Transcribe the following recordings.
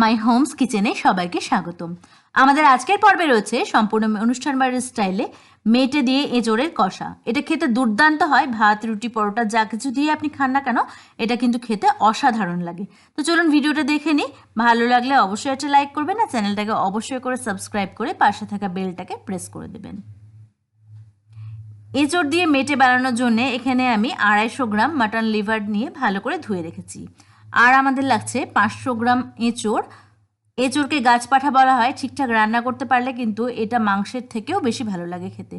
মাই Holmes কিচেনে সবাইকে স্বাগতম। আমাদের আজকের পর্বে রয়েছে সম্পূর্ণ অনুষ্ঠান বাড়ির স্টাইলে মেটে দিয়ে এঁচোড়ের কষা। এটা খেতে দুর্দান্ত হয়, ভাত, রুটি, পরোটা, যা কিছু দিয়ে আপনি খান না কেন, এটা কিন্তু খেতে অসাধারণ লাগে। তো চলুন ভিডিওটা দেখে নিই। ভালো লাগলে অবশ্যই একটা লাইক করবেন আর চ্যানেলটাকে অবশ্যই করে সাবস্ক্রাইব করে পাশে থাকা বেলটাকে প্রেস করে দেবেন। এঁচড় দিয়ে মেটে বানানোর জন্য এখানে আমি আড়াইশো গ্রাম মাটন লিভার নিয়ে ভালো করে ধুয়ে রেখেছি। আর আমাদের লাগছে পাঁচশো গ্রাম এঁচড়। এঁচড়কে গাছপাঠা বলা হয়, ঠিকঠাক রান্না করতে পারলে কিন্তু এটা মাংসের থেকেও বেশি ভালো লাগে খেতে।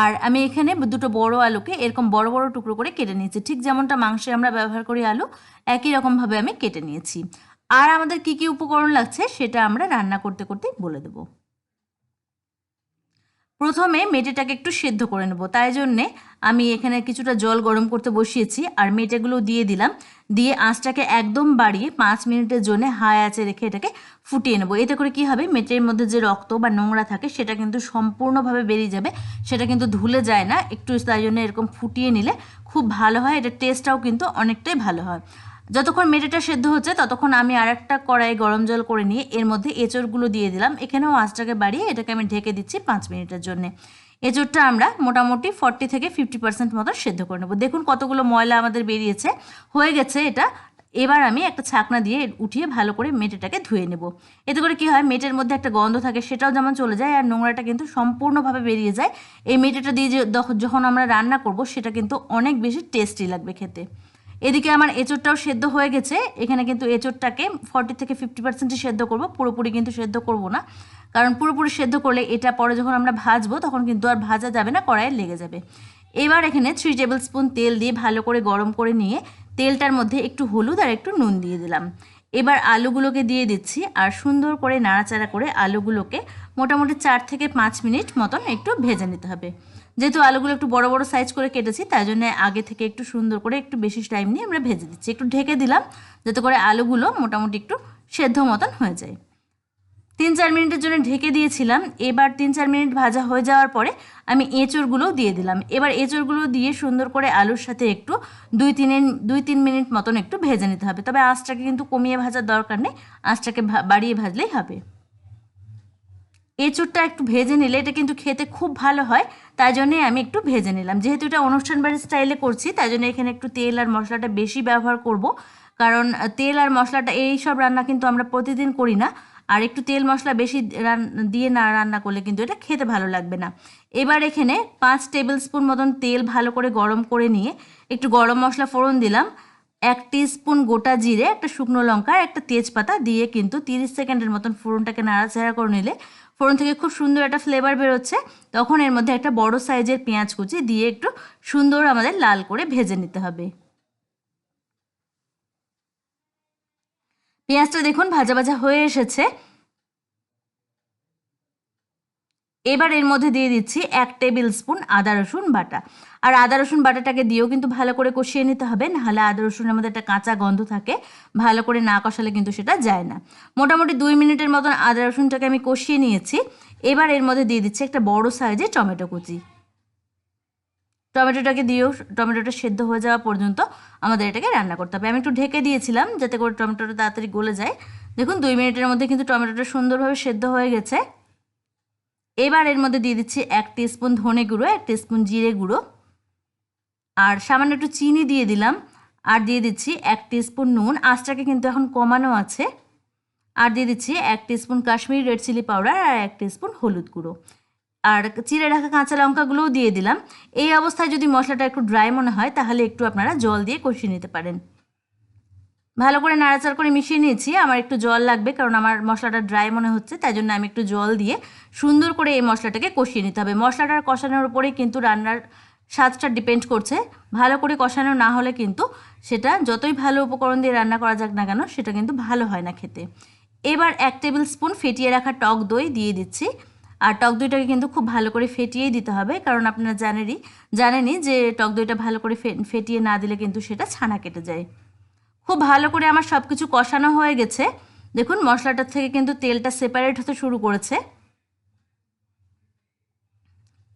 আর আমি এখানে দুটো বড় আলুকে এরকম বড় বড় টুকরো করে কেটে নিয়েছি, ঠিক যেমনটা মাংসে আমরা ব্যবহার করি আলু, একই রকমভাবে আমি কেটে নিয়েছি। আর আমাদের কি কি উপকরণ লাগছে সেটা আমরা রান্না করতে করতেই বলে দেবো। প্রথমে মেটেটাকে একটু সেদ্ধ করে নেব। তাই জন্যে আমি এখানে কিছুটা জল গরম করতে বসিয়েছি আর মেটেগুলো দিয়ে দিলাম। দিয়ে আঁচটাকে একদম বাড়িয়ে পাঁচ মিনিটের জন্য হাই আঁচে রেখে এটাকে ফুটিয়ে নেব। এতে করে কি হবে? মেটের মধ্যে যে রক্ত বা নোংরা থাকে সেটা কিন্তু সম্পূর্ণভাবে বেরিয়ে যাবে। সেটা কিন্তু ধুলে যায় না। একটু তাই জন্য এরকম ফুটিয়ে নিলে খুব ভালো হয়। এটার টেস্টটাও কিন্তু অনেকটাই ভালো হয়। যতক্ষণ মেটেটা সেদ্ধ হচ্ছে, ততক্ষণ আমি আর একটা কড়াই গরম জল করে নিয়ে এর মধ্যে এঁচড়গুলো দিয়ে দিলাম। এখানেও আঁচটাকে বাড়িয়ে এটাকে আমি ঢেকে দিচ্ছি পাঁচ মিনিটের জন্য। এঁচড়টা আমরা মোটামুটি ফর্টি থেকে ফিফটি পার্সেন্ট মতো সেদ্ধ করে নেব। দেখুন কতগুলো ময়লা আমাদের বেরিয়েছে। হয়ে গেছে এটা। এবার আমি একটা ছাকনা দিয়ে উঠিয়ে ভালো করে মেটেটাকে ধুয়ে নেব। এতে করে কি হয়, মেটের মধ্যে একটা গন্ধ থাকে, সেটাও যেমন চলে যায়, আর নোংরাটা কিন্তু সম্পূর্ণভাবে বেরিয়ে যায়। এই মেটেটা দিয়ে যখন আমরা রান্না করব, সেটা কিন্তু অনেক বেশি টেস্টি লাগবে খেতে। এদিকে আমার এঁচোড়টাও সেদ্ধ হয়ে গেছে। এখানে কিন্তু এঁচোড়টাকে ফর্টি থেকে ফিফটি পার্সেন্টই সেদ্ধ করব। পুরোপুরি কিন্তু সেদ্ধ করব না। কারণ পুরোপুরি সেদ্ধ করলে এটা পরে যখন আমরা ভাজবো, তখন কিন্তু আর ভাজা যাবে না, কড়াইয়ে লেগে যাবে। এবার এখানে থ্রি টেবিল স্পুন তেল দিয়ে ভালো করে গরম করে নিয়ে তেলটার মধ্যে একটু হলুদ আর একটু নুন দিয়ে দিলাম। এবার আলুগুলোকে দিয়ে দিচ্ছি আর সুন্দর করে নাড়াচাড়া করে আলুগুলোকে মোটামুটি চার থেকে পাঁচ মিনিট মতন একটু ভেজে নিতে হবে। যেহেতু আলুগুলো একটু বড় বড় সাইজ করে কেটেছি, তাই জন্য আগে থেকে একটু সুন্দর করে একটু বেশি টাইম নিয়ে আমরা ভেজে দিচ্ছি। একটু ঢেকে দিলাম, যাতে করে আলুগুলো মোটামুটি একটু সেদ্ধ মতন হয়ে যায়। তিন চার মিনিটের জন্য ঢেকে দিয়েছিলাম। এবার তিন চার মিনিট ভাজা হয়ে যাওয়ার পরে আমি এঁচড়গুলোও দিয়ে দিলাম। এবার এঁচড়গুলো দিয়ে সুন্দর করে আলুর সাথে একটু দুই তিন দুই তিন মিনিট মতন একটু ভেজে নিতে হবে। তবে আঁচটাকে কিন্তু কমিয়ে ভাজার দরকার নেই, আঁচটাকে বাড়িয়ে ভাজলেই হবে। এঁচুরটা একটু ভেজে নিলে এটা কিন্তু খেতে খুব ভালো হয় তাই জন্যে আমি একটু ভেজে নিলাম। যেহেতু এটা অনুষ্ঠান বাড়ির স্টাইলে করছি তাই জন্য এখানে একটু তেল আর মশলাটা বেশি ব্যবহার করব। কারণ তেল আর মশলাটা এই সব রান্না কিন্তু আমরা প্রতিদিন করি না। আর একটু তেল মশলা বেশি দিয়ে না রান্না করলে কিন্তু এটা খেতে ভালো লাগবে না। এবার এখানে পাঁচ টেবিল স্পুন মতন তেল ভালো করে গরম করে নিয়ে একটু গরম মশলা ফোড়ন দিলাম। এক স্পুন গোটা জিরে, একটা শুকনো লঙ্কা একটা তেজপাতা দিয়ে কিন্তু তিরিশ সেকেন্ডের মতন ফোড়নটাকে নাড়াচাড়া করে নিলে ফোড়ন থেকে খুব সুন্দর একটা ফ্লেভার বেরোচ্ছে। তখন এর মধ্যে একটা বড় সাইজের পেঁয়াজ কুচি দিয়ে একটু সুন্দর আমাদের লাল করে ভেজে নিতে হবে। পেঁয়াজটা দেখুন ভাজা ভাজা হয়ে এসেছে। এবার এর মধ্যে দিয়ে দিচ্ছি এক টেবিল স্পুন আদা, রসুন বাটা। আর আদা, রসুন বাটাটাকে দিয়েও কিন্তু ভালো করে কষিয়ে নিতে হবে, নাহলে আদা, রসুনের মধ্যে একটা কাঁচা গন্ধ থাকে, ভালো করে না কষালে কিন্তু সেটা যায় না। মোটামুটি দুই মিনিটের মতন আদা, রসুনটাকে আমি কষিয়ে নিয়েছি। এবার এর মধ্যে দিয়ে দিচ্ছি একটা বড় সাইজে টমেটো কুচি। টমেটোটাকে দিয়েও টমেটোটা সেদ্ধ হয়ে যাওয়া পর্যন্ত আমাদের এটাকে রান্না করতে হবে। আমি একটু ঢেকে দিয়েছিলাম যাতে করে টমেটোটা তাড়াতাড়ি গলে যায়। দেখুন, দুই মিনিটের মধ্যে কিন্তু টমেটোটা সুন্দরভাবে সেদ্ধ হয়ে গেছে। এবার এর মধ্যে দিয়ে দিচ্ছি এক স্পুন ধনে গুঁড়ো, এক স্পুন জিরে গুঁড়ো। আর সামান্য একটু চিনি দিয়ে দিলাম। আর দিয়ে দিচ্ছি এক স্পুন নুন। আঁচটাকে কিন্তু এখন কমানো আছে। আর দিয়ে দিচ্ছি এক spoon Kashmiri red chilli powder আর এক স্পুন হলুদ গুঁড়ো। আর চিড়ে রাখা কাঁচা লঙ্কাগুলোও দিয়ে দিলাম। এই অবস্থায় যদি মশলাটা একটু ড্রাই মনে হয়, তাহলে একটু আপনারা জল দিয়ে কষিয়ে নিতে পারেন। ভালো করে নাড়াচাড়া করে মিশিয়ে নিয়েছি। আমার একটু জল লাগবে কারণ আমার মশলাটা ড্রাই মনে হচ্ছে, তাই জন্য আমি একটু জল দিয়ে সুন্দর করে এই মশলাটাকে কষিয়ে নিতে হবে। মশলাটার কষানোর উপরেই কিন্তু রান্নার স্বাদটা ডিপেন্ড করছে। ভালো করে কষানো না হলে কিন্তু সেটা যতই ভালো উপকরণ দিয়ে রান্না করা যাক না কেন, সেটা কিন্তু ভালো হয় না খেতে। এবার এক টেবিল স্পুন ফেটিয়ে রাখা টক দই দিয়ে দিচ্ছি। আর টক দইটাকে কিন্তু খুব ভালো করে ফেটিয়েই দিতে হবে, কারণ আপনারা জানেনই জানেনই যে টক দইটা ভালো করে ফেটিয়ে না দিলে কিন্তু সেটা ছানা কেটে যায়। খুব ভালো করে আমার সব কিছু কষানো হয়ে গেছে। দেখুন, মশলাটার থেকে কিন্তু তেলটা সেপারেট হতে শুরু করেছে।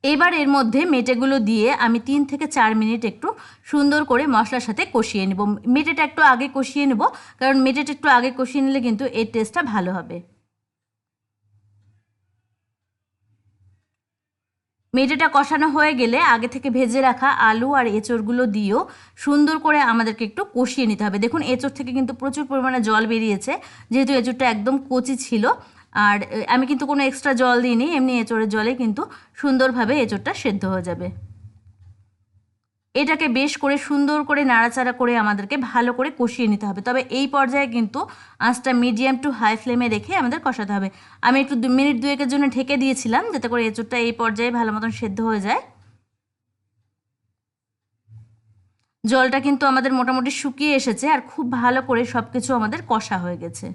এবার এর মধ্যে মেটেগুলো দিয়ে আমি তিন থেকে চার মিনিট একটু সুন্দর করে মশলার সাথে কষিয়ে নেব। মেটেটা একটু আগে কষিয়ে নেব, কারণ মেটেটা একটু আগে কষিয়ে নিলে কিন্তু এর টেস্টটা ভালো হবে। মেটেটা কষানো হয়ে গেলে আগে থেকে ভেজে রাখা আলু আর এঁচড়গুলো দিয়েও সুন্দর করে আমাদেরকে একটু কষিয়ে নিতে হবে। দেখুন, এঁচড় থেকে কিন্তু প্রচুর পরিমাণে জল বেরিয়েছে। যেহেতু এঁচড়টা একদম কচি ছিল, আর আমি কিন্তু কোনো এক্সট্রা জল দিইনি, এমনি এঁচড়ের জলে কিন্তু সুন্দরভাবে এঁচড়টা সেদ্ধ হয়ে যাবে। এটাকে বেশ করে সুন্দর করে নাড়াচাড়া করে আমাদেরকে ভালো করে কষিয়ে নিতে হবে। তবে এই পর্যায়ে কিন্তু আঁচটা মিডিয়াম টু হাই ফ্লেমে রেখে আমাদের কষাতে হবে। আমি একটু দু মিনিট দুয়েকের জন্য ঢেকে দিয়েছিলাম যাতে করে এঁচড়টা এই পর্যায়ে ভালো মতন সেদ্ধ হয়ে যায়। জলটা কিন্তু আমাদের মোটামুটি শুকিয়ে এসেছে আর খুব ভালো করে সব কিছু আমাদের কষা হয়ে গেছে।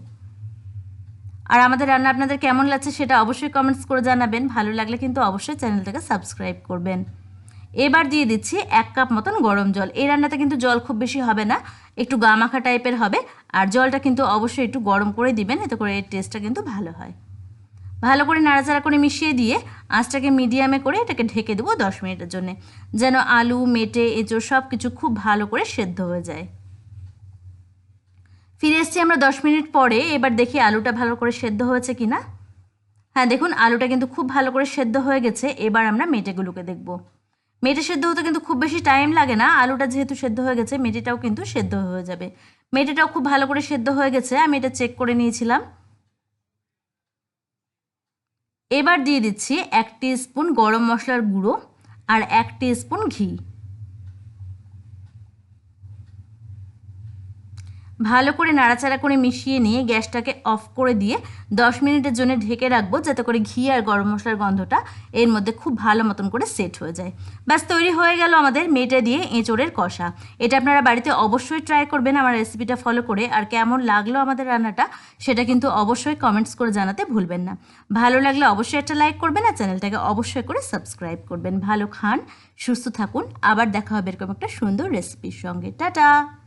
আর আমাদের রান্না আপনাদের কেমন লাগছে সেটা অবশ্যই কমেন্টস করে জানাবেন। ভালো লাগলে কিন্তু অবশ্যই চ্যানেলটাকে সাবস্ক্রাইব করবেন। এবার দিয়ে দিচ্ছি এক কাপ মতন গরম জল। এই রান্নাতে কিন্তু জল খুব বেশি হবে না, একটু গামাখা টাইপের হবে। আর জলটা কিন্তু অবশ্যই একটু গরম করে দিবেন, এতে করে এর টেস্টটা কিন্তু ভালো হয়। ভালো করে নাড়াচাড়া করে মিশিয়ে দিয়ে আঁচটাকে মিডিয়ামে করে এটাকে ঢেকে দেবো দশ মিনিটের জন্য, যেন আলু, মেটে, এঁচড় সব কিছু খুব ভালো করে সেদ্ধ হয়ে যায়। ফিরে এসছি আমরা দশ মিনিট পরে, এবার দেখি আলুটা ভালো করে সেদ্ধ হয়েছে কি না হ্যাঁ দেখুন, আলুটা কিন্তু খুব ভালো করে সেদ্ধ হয়ে গেছে, এবার আমরা মেটেগুলোকে দেখব। মেটে সেদ্ধ হতে কিন্তু খুব বেশি টাইম লাগে না। আলুটা যেহেতু সেদ্ধ হয়ে গেছে মেটেটাও কিন্তু সেদ্ধ হয়ে যাবে। মেটেটাও খুব ভালো করে সেদ্ধ হয়ে গেছে, আমি এটা চেক করে নিয়েছিলাম। এবার দিয়ে দিচ্ছি এক স্পুন গরম মশলার গুঁড়ো আর এক স্পুন ঘি। ভালো করে নাড়াচাড়া করে মিশিয়ে নিয়ে গ্যাসটাকে অফ করে দিয়ে দশ মিনিটের জন্য ঢেকে রাখব, যাতে করে ঘি আর গরম মশলার গন্ধটা এর মধ্যে খুব ভালো মতন করে সেট হয়ে যায়। ব্যাস, তৈরি হয়ে গেল আমাদের মেটে দিয়ে এঁচড়ের কষা। এটা আপনারা বাড়িতে অবশ্যই ট্রাই করবেন আমার রেসিপিটা ফলো করে, আর কেমন লাগল আমাদের রান্নাটা সেটা কিন্তু অবশ্যই কমেন্টস করে জানাতে ভুলবেন না। ভালো লাগলে অবশ্যই একটা লাইক করবেন আর চ্যানেলটাকে অবশ্যই করে সাবস্ক্রাইব করবেন। ভালো খান, সুস্থ থাকুন, আবার দেখা হবে এরকম একটা সুন্দর রেসিপির সঙ্গে। টাটা!